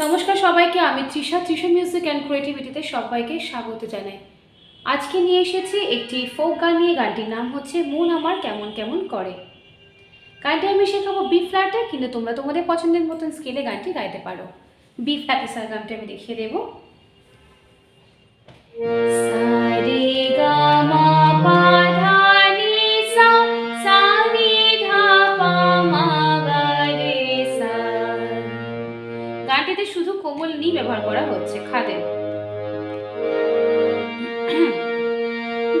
নমস্কার সবাইকে, আমি তৃষা তৃষা মিউজিক অ্যান্ড ক্রিয়েটিভিটিতে সবাইকে স্বাগত জানাই। আজকে নিয়ে এসেছি একটি ফোক গান নিয়ে। গানটির নাম হচ্ছে মন আমার কেমন কেমন করে। গানটি আমি শেখাবো বি ফ্ল্যাটে কিন্তু তোমরা তোমাদের পছন্দের মতন স্কেলে গানটি গাইতে পারো। বি ফ্ল্যাটে স্যার গানটি আমি দেখিয়ে দেবো। সারে গা গানটিতে কোমল নি ব্যবহার করা হচ্ছে খাদে।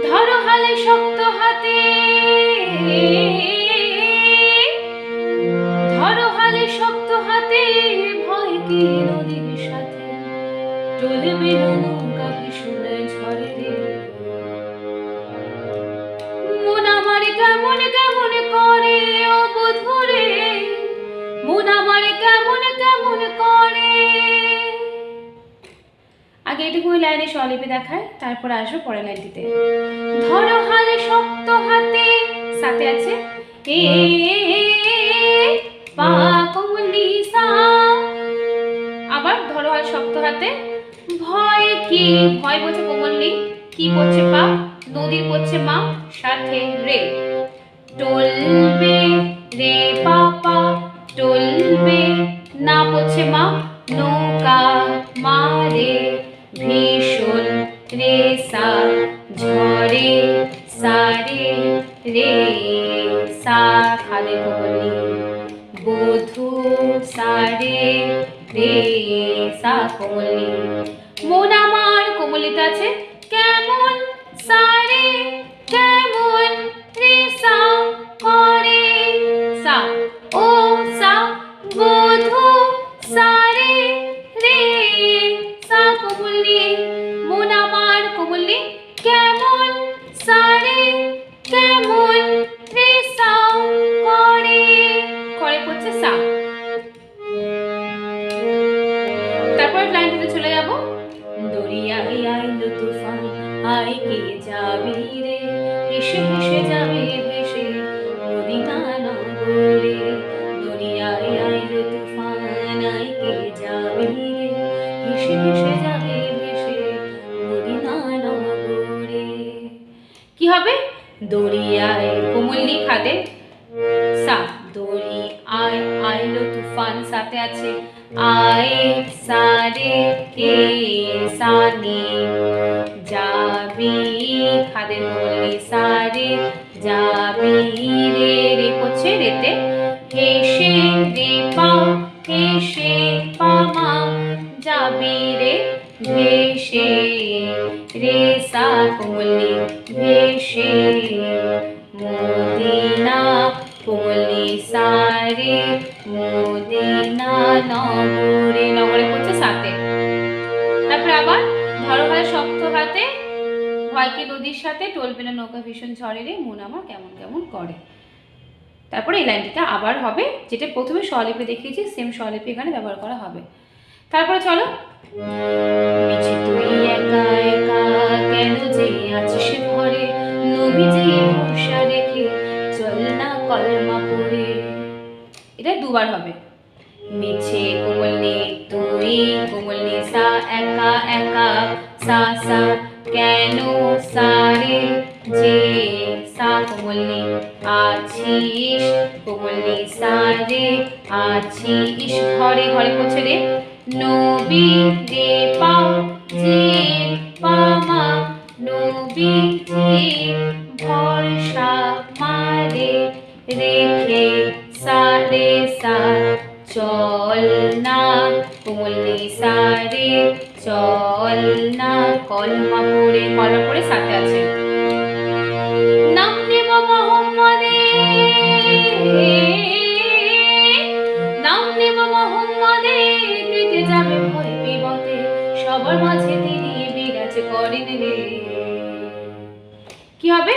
ধরো হালে শক্ত হাতে। ধরো হালে শক্ত হাতে ভয় কি নদীর সাথে। চলবে নৌকা ভীষণ ঝড়ে রে। মন আমার কেমন কেমন করে ও বধুরে মন আমার কেমন কেমন করে আগে লাইনে স্বলিপি দেখায় তারপর আসব পরের লাইনটিতে। ধরো হালে শক্ত হাতে সাথে আছে এ পা কমলি সা। আবার ধরো হাল শক্ত হাতে ভয় কি? ভয় বলছে কোমলনি কি পড়ছে পা? নদীর পড়ছে মা সাথে রে। টলবে সারে রে সা খাদে কোমলি বধু সা রে রে সা কোমলি মন আমার কোমলিতে আছে, কেমন সারে? কেমন লাইনটিতে চলে যাব। দরিয়ায় আইলো তুফান, আয় কে যাবি রে? হেসে হেসে যাবে ভেসে মদিনা নগরে। দরিয়ায় আইলো তুফান, আয় কে যাবি রে? হেসে হেসে যাবে ভেসে মদিনা নগরে। কি হবে? দরিয়ায় কোমল্লি খাদে। সা দড়ি আয় আইলো তুফান, সাথে আছে আয় সারে কে সানি যাবি খাদে বলি সারে যাবি রে রে পড়ছে রেতে হেসে রে পা হেসে পা মা যাবি রে ভেসে রে সা কোমলি ভয়কে নদীর সাথে টলবে না নৌকা ভীষণ ঝড়ে রে মন আমার কেমন কেমন করে। তারপরে এই লাইনটিটা আবার হবে, যেটা প্রথমে স্বলিপি দেখিয়েছি সেম স্বলিপি এখানে ব্যবহার করা হবে। তারপরে চলো। এটা দুবার হবে। মিছে কোমলনি তুই কোমলনি সা একা একা, সা সা কেন সারে? যে সা কোমলনি আছিস? কোমলনি সারে, আছিস? ঘরে ঘরে পড়ছে রে, নবী রে পাও যে পামা নবী যে সারে চল না কলমা পড়ে কলমা পড়ে সাথে আছে। নাম নেব মোহাম্মদে। নাম নেব মোহাম্মদে, কেটে যাবে ভয় বিপদে। সবার মাঝে তিনি বিরাজ করেন রে। কি হবে?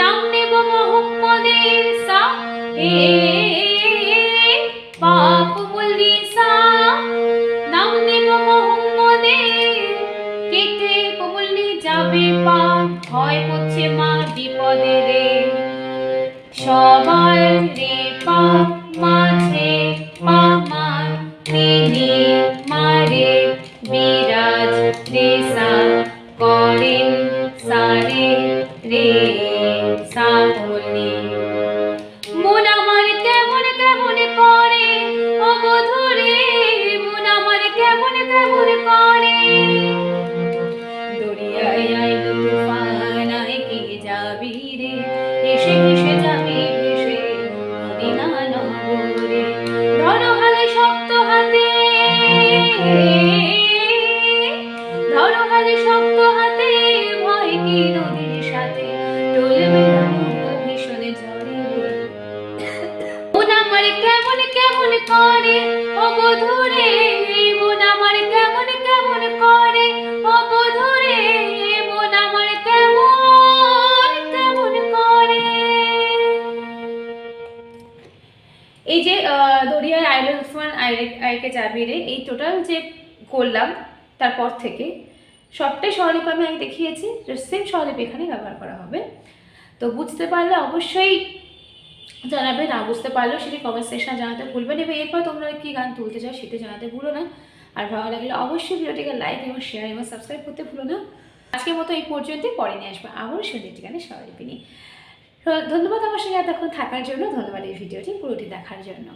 নাম নেব মোহাম্মদের সা হে সবার কৃপা মাঝে আমার। তিনি মারে বিরাজ দেশা করেন সারে রে। কেমন করে? অবধূরে মন আমার কেমন কেমন করে? অবধূরে মন আমার কেমন কেমন করে? এই যে দরিয়ার আইলে উসমান আইকে যাবি রে এই টোটাল যে করলাম, তারপর থেকে, সবটাই স্বরলিপ আমি দেখিয়েছি সেম স্বরলিপ এখানে ব্যবহার করা হবে। তো বুঝতে পারলে অবশ্যই জানাবে, না বুঝতে পারলেও সেটি কমেন্ট সেকশনে জানাতে ভুলবেন এবং এরপর তোমরা কী গান তুলতে চাও সেটা জানাতে ভুলো না। আর ভালো লাগলে অবশ্যই ভিডিওটিকে লাইক এবং শেয়ার এবং সাবস্ক্রাইব করতে ভুলো না। আজকের মতো এই পর্যন্তই, পরে নিয়ে আসব আবারও একটি গানে সবাই নিয়ে ধন্যবাদ আমার সঙ্গে এতক্ষণ থাকার জন্য। ধন্যবাদ এই ভিডিওটি পুরোটি দেখার জন্য।